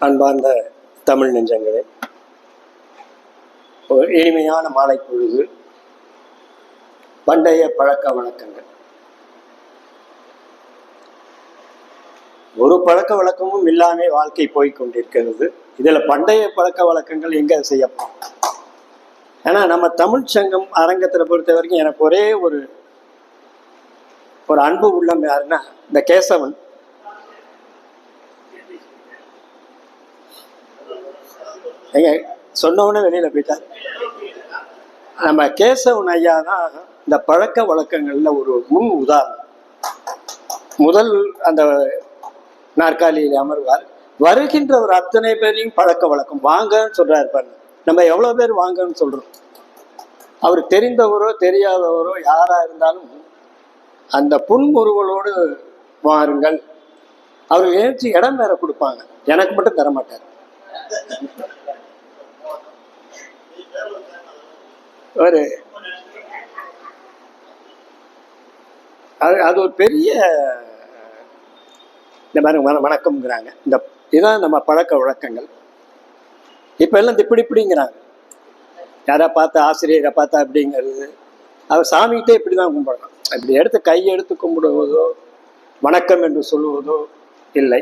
அன்பார்ந்த தமிழ் நெஞ்சங்களே ஒரு எளிமையான மாலை பொழுது பண்டைய பழக்க வழக்கங்கள். ஒரு பழக்க வழக்கமும் இல்லாமல் வாழ்க்கை போய் கொண்டிருக்கிறது. இதுல பண்டைய பழக்க வழக்கங்கள் எங்க செய்யப்படும் ஏன்னா நம்ம தமிழ் சங்கம் அரங்கத்துல பொறுத்த வரைக்கும் எனக்கு ஒரே ஒரு ஒரு அன்பு உள்ளம் யாருன்னா இந்த கேசவன். எங்க சொன்னவனே வெளியில போயிட்டார். நம்ம கேசவன் ஐயா தான் இந்த பழக்க வழக்கங்கள்ல ஒரு முன் உதாரணம். முதல் அந்த நாற்காலியில் அமர்வார். வருகின்றவர் அத்தனை பேரையும் பழக்க வழக்கம். வாங்கன்னு சொல்றாரு பாருங்க. நம்ம எவ்வளவு பேர் வாங்கன்னு சொல்றோம். அவர் தெரிந்தவரோ தெரியாதவரோ யாரா இருந்தாலும் அந்த புன்முறுவலோடு வாருங்கள். அவர் ஏற்றி இடம் வேற கொடுப்பாங்க. எனக்கு மட்டும் தரமாட்டார். ஒரு அது அது ஒரு பெரிய இந்த மாதிரி மன வணக்கம்ங்கிறாங்க. இந்த இதுதான் நம்ம பழக்க வழக்கங்கள். இப்போ எல்லாம் இந்த இப்படி இப்படிங்கிறாங்க. யாரை பார்த்தா ஆசிரியரை பார்த்தா அப்படிங்கிறது. அவர் சாமிகிட்டே இப்படி தான் கும்பிடணும். அப்படி எடுத்து கையை எடுத்து கும்பிடுவதோ வணக்கம் என்று சொல்லுவதோ இல்லை.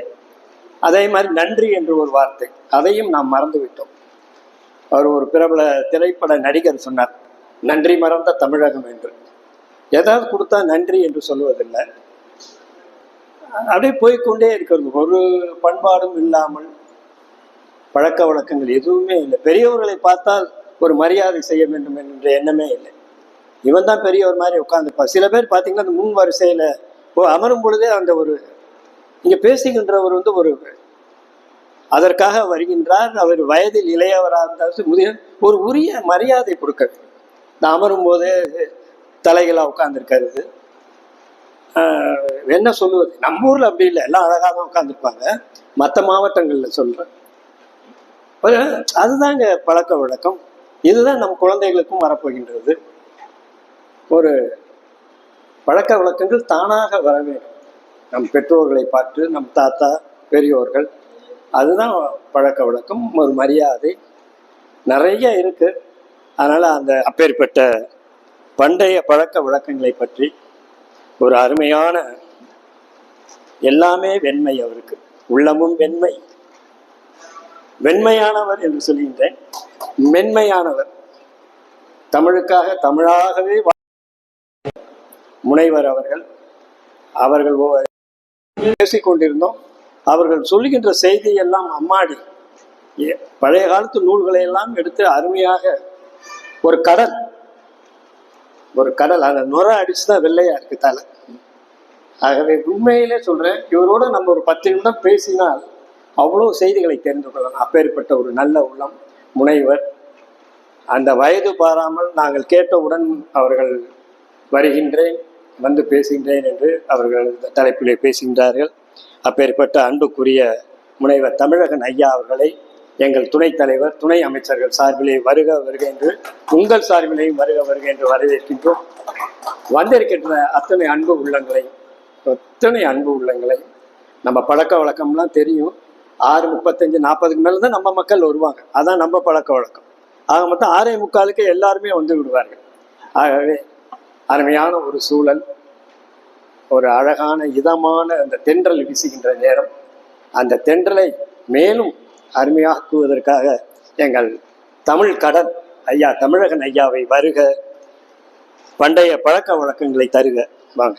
அதே மாதிரி நன்றி என்று ஒரு வார்த்தை. அதையும் நாம் மறந்து விட்டோம் அவர் ஒரு பிரபல திரைப்பட நடிகர் சொன்னார் நன்றி மறந்த தமிழகம் என்று. ஏதாவது கொடுத்தா நன்றி என்று சொல்லுவதில்லை. அப்படியே போய்க்கொண்டே இருக்கிறது. ஒரு பண்பாடும் இல்லாமல் பழக்க வழக்கங்கள் எதுவுமே இல்லை. பெரியவர்களை பார்த்தால் ஒரு மரியாதை செய்ய வேண்டும் என்ற எண்ணமே இல்லை. இவன் தான் பெரியவர் மாதிரி உட்காந்துப்பா சில பேர் பார்த்தீங்கன்னா அந்த முன் வரிசையில் அமரும் பொழுதே அந்த ஒரு இங்கே பேசுகின்றவர் வந்து ஒரு அதற்காக வருகின்றார். அவர் வயதில் இளையவராக இருந்தாலும் முதிய ஒரு உரிய மரியாதை கொடுக்க நான் அமரும் போதே தலைகளாக உட்காந்துருக்கிறது என்ன சொல்லுவது நம்ம ஊரில் அப்படி இல்லை. எல்லாம் அழகாக தான் உட்காந்துருப்பாங்க மற்ற மாவட்டங்களில் சொல்கிறேன் அதுதாங்க பழக்க வழக்கம். இதுதான் நம் குழந்தைகளுக்கும் வரப்போகின்றது. ஒரு பழக்க வழக்கங்கள் தானாக வர வேண்டும். நம் பெற்றோர்களை பார்த்து நம் தாத்தா பெரியோர்கள் அதுதான் பழக்க வழக்கம் ஒரு மரியாதை நிறைய இருக்கு. அதனால் அந்த அப்பேற்பட்ட பண்டைய பழக்க வழக்கங்களை பற்றி ஒரு அருமையான எல்லாமே வெண்மை அவருக்கு. உள்ளமும் வெண்மை. வெண்மையானவர் என்று சொல்கின்றேன். மென்மையானவர். தமிழுக்காக தமிழாகவே முனைவர் அவர்கள். அவர்கள் பேசிக்கொண்டிருந்தோம். அவர்கள் சொல்லுகின்ற செய்தியெல்லாம் அம்மாடி. ஏ- பழைய காலத்து நூல்களை எல்லாம் எடுத்து அருமையாக ஒரு கடல். ஒரு கடல் அந்த நுர அடிச்சு தான் வெள்ளையா இருக்கு தலை. ஆகவே உண்மையிலே சொல்றேன் இவரோட நம்ம ஒரு பத்து நிமிடம் பேசினால் அவ்வளோ செய்திகளை தெரிந்து கொள்ளலாம். அப்பேற்பட்ட ஒரு நல்ல உள்ளம் முனைவர். அந்த வயது பாராமல் நாங்கள் கேட்டவுடன் அவர்கள் வருகின்றேன். வந்து பேசுகின்றேன் என்று அவர்கள் தலைப்பிலே பேசுகின்றார்கள். அப்பேற்பட்ட அன்புக்குரிய முனைவர் தமிழகன் ஐயா அவர்களை எங்கள் துணைத் தலைவர் துணை அமைச்சர்கள் சார்பிலே வருக வருக என்று உங்கள் சார்பிலேயும் வருக வருக என்று வரவேற்கின்றோம். வந்திருக்கின்ற அத்தனை அன்பு உள்ளங்களை அத்தனை அன்பு உள்ளங்களை நம்ம பழக்க வழக்கம்லாம் தெரியும். ஆறு முப்பத்தஞ்சு நாற்பதுக்கு மேலே தான் நம்ம மக்கள் வருவாங்க. அதான் நம்ம பழக்க வழக்கம். ஆக மொத்தம் ஆறே முக்காலுக்கு எல்லாருமே வந்து விடுவார்கள். ஆகவே அருமையான ஒரு சூழல் ஒரு அழகான இதமான அந்த தென்றல் வீசுகின்ற நேரம். அந்த தென்றலை மேலும் அருமையாக்குவதற்காக எங்கள் தமிழ் கடல் ஐயா தமிழகன் ஐயாவை வருக. பண்டைய பழக்க வழக்கங்களை தருக. வாங்க.